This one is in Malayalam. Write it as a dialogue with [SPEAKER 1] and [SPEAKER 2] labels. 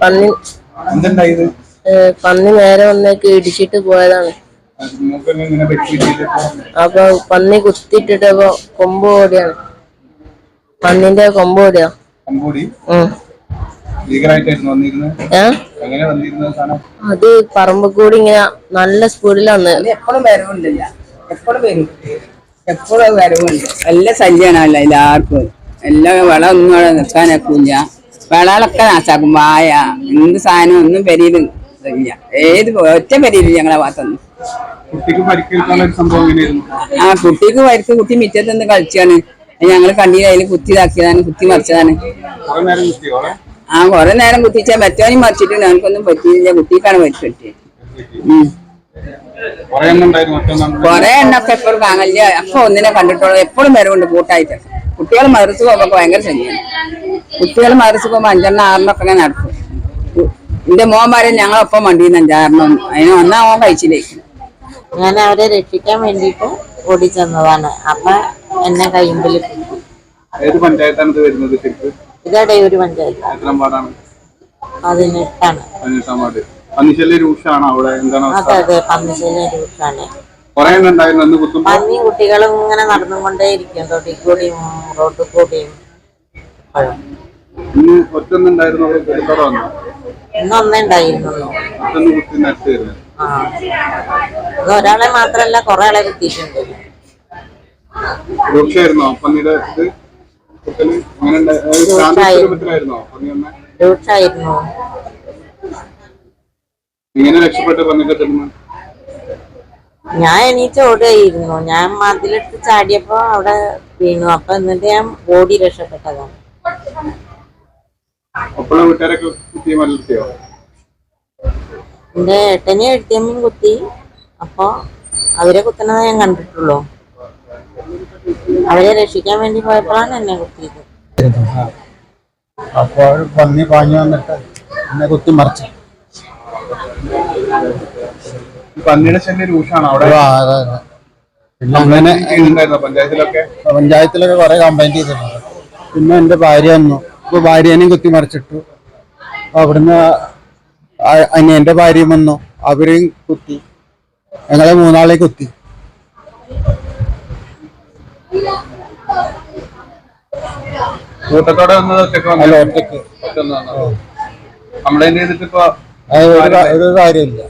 [SPEAKER 1] പന്നി.
[SPEAKER 2] എന്തുണ്ടായി ഇത്
[SPEAKER 1] പന്നി നേരെ വന്നേക്ക് ഇടിച്ചിട്ട് പോയതാണ്. അപ്പൊ പന്നി കുത്തിട്ടിട്ടപ്പോ കൊമ്പ് ഓടിയാണ്. പന്നിന്റെ കൊമ്പ് ഓടിയാ. അത് പറമ്പ് കൂടി ഇങ്ങനെ നല്ല സ്പീഡിലാണ്
[SPEAKER 3] എപ്പോഴും വരവുണ്ടില്ല. എപ്പോഴും വരും. എപ്പോഴും വരവുണ്ട്. നല്ല ശല്യമാണല്ല എല്ലാവർക്കും. എല്ലാ വളം ഒന്നും നിൽക്കാനൊക്കെ നിൽക്കാനൊക്കില്ല വിളകളൊക്കെ നാശാക്കും. വായ എന്ത് സാധനം ഒന്നും പെരിയിൽ ഇല്ല. ഏത് ഒറ്റ പെരിയില്ല ഞങ്ങളെ ഭാഗത്തൊന്നും ആ കുട്ടിക്ക് പരിക്ക് കുട്ടി മിറ്റത്ത് നിന്ന് കളിച്ചാണ്. ഞങ്ങൾ കണ്ണീര് അതിൽ കുത്തി ഇതാക്കിയതാണ് കുത്തി മറിച്ചതാണ്. ആ കൊറേ നേരം കുത്തിച്ചാ മറ്റവനും മറിച്ചിട്ട് ഞങ്ങൾക്കൊന്നും പറ്റിയില്ല. കുട്ടിക്കാണ് പരിക്ക് പറ്റിയത്.
[SPEAKER 2] കുറെ
[SPEAKER 3] എണ്ണൊക്കെ എപ്പോഴും വാങ്ങില്ല അപ്പൊ ഒന്നിനെ കണ്ടിട്ടുള്ളൂ. എപ്പോഴും വരവുണ്ട് കൂട്ടായിട്ട്. കുട്ടികൾ മറിച്ചു പോകുമ്പോ ഭയങ്കര ശല്യാണ്. കുട്ടികൾ മരിച്ചു പോകുമ്പോ അഞ്ചെണ്ണം ആറെണ്ണൊക്കെ ഇങ്ങനെ നടക്കും. എന്റെ മോൻ പറയും ഞങ്ങളൊപ്പം വണ്ടിന്ന് അഞ്ചാറെണ്ണം അതിന് ഒന്നാ മോൻ കഴിച്ചിലേക്ക്.
[SPEAKER 1] ഞാൻ അവരെ രക്ഷിക്കാൻ വേണ്ടിയിട്ട് ഓടിച്ചെന്നതാണ്. അപ്പൊ എന്നെ കയ്യുമ്പിൽ
[SPEAKER 2] ഏത് പഞ്ചായത്താണ് ഇത് വരുന്നത് ശരിക്ക്?
[SPEAKER 1] ഇതടെ ഒരു പഞ്ചായത്ത്.
[SPEAKER 2] എത്രാം പാടാണ്
[SPEAKER 1] പതിനെട്ടാണ്.
[SPEAKER 2] പതിനെട്ടാം വാർഡ്. പന്നിശല്യ രൂക്ഷാണ് അവിടെ? എന്താണ് അവസ്ഥ?
[SPEAKER 1] അതെ അതെ പന്നിശല്യം രൂക്ഷാണ്.
[SPEAKER 2] കുറെ എണ്ണം ഉണ്ടായിരുന്നു. അന്ന്
[SPEAKER 1] പന്നിയും കുട്ടികളും ഇങ്ങനെ നടന്നുകൊണ്ടേയിരിക്കും തൊട്ടി കൂടിയും റോഡിൽ കൂടിയും എപ്പോഴും.
[SPEAKER 2] ഇന്ന് വന്നു?
[SPEAKER 1] ഇന്ന്
[SPEAKER 2] കുത്തി
[SPEAKER 1] ആ. ഒരാളെ മാത്രല്ല കൊറേ ആളെ കുത്തിയിട്ടുണ്ട്.
[SPEAKER 2] രൂക്ഷായിരുന്നോ പന്നിയുടെ ഇത് കുത്തൽ? അങ്ങനെ ഉണ്ടായി- അതായത് ശാന്തി സ്വരൂപത്തിലായിരുന്നോ പന്നി വന്നെ?
[SPEAKER 1] രൂക്ഷായിരുന്നു.
[SPEAKER 2] ഇങ്ങനെ രക്ഷപ്പെട്ട് പന്നിയുടെ തിരുന്ന്
[SPEAKER 1] ഞാൻ എണീറ്റ് ഓടുകയായിരുന്നു ഞാൻ മതിലെടുത്ത് ചാടിയപ്പോ അവിടെ വീണു. അപ്പൊ എന്നിട്ട് ഞാൻ ഓടി രക്ഷപ്പെട്ടതാണ്.
[SPEAKER 2] വീട്ടുകാരൊക്കെ മലർത്തിയോ
[SPEAKER 1] എന്റെ ഏട്ടനെ എഴുത്തിയമ്മയും കുത്തി. അപ്പൊ അവരെ കുത്തുന്നത് ഞാൻ കണ്ടിട്ടുള്ളൂ. അവരെ രക്ഷിക്കാൻ വേണ്ടി പോയപ്പോഴാണ് എന്നെ കുത്തിയത്.
[SPEAKER 4] അപ്പോൾ പന്നി പാഞ്ഞു വന്നിട്ട് എന്നെ കുത്തി മറിച്ചു.
[SPEAKER 2] പന്നിയുടെ ശല്യം അവിടെ.
[SPEAKER 4] പിന്നെ അങ്ങനെ
[SPEAKER 2] പഞ്ചായത്തിലൊക്കെ?
[SPEAKER 4] പഞ്ചായത്തിലൊക്കെ കുറെ കംപ്ലൈന്റ് ചെയ്തിട്ടുണ്ട്. പിന്നെ എന്റെ ഭാര്യ വന്നു. അപ്പൊ ഭാര്യേനെയും കുത്തി മറിച്ചിട്ടു. അവിടുന്ന് അനിയന്റെ ഭാര്യയും വന്നു. അവരെയും കുത്തി. ഞങ്ങളെ മൂന്നാളെ കുത്തി.
[SPEAKER 2] കൂട്ടത്തോടെ വന്നത് ഒറ്റയ്ക്ക് കംപ്ലൈന്റ് ചെയ്തിട്ട് ഇപ്പൊ
[SPEAKER 4] അത് ഒരു കാ- ഒരു കാര്യമില്ല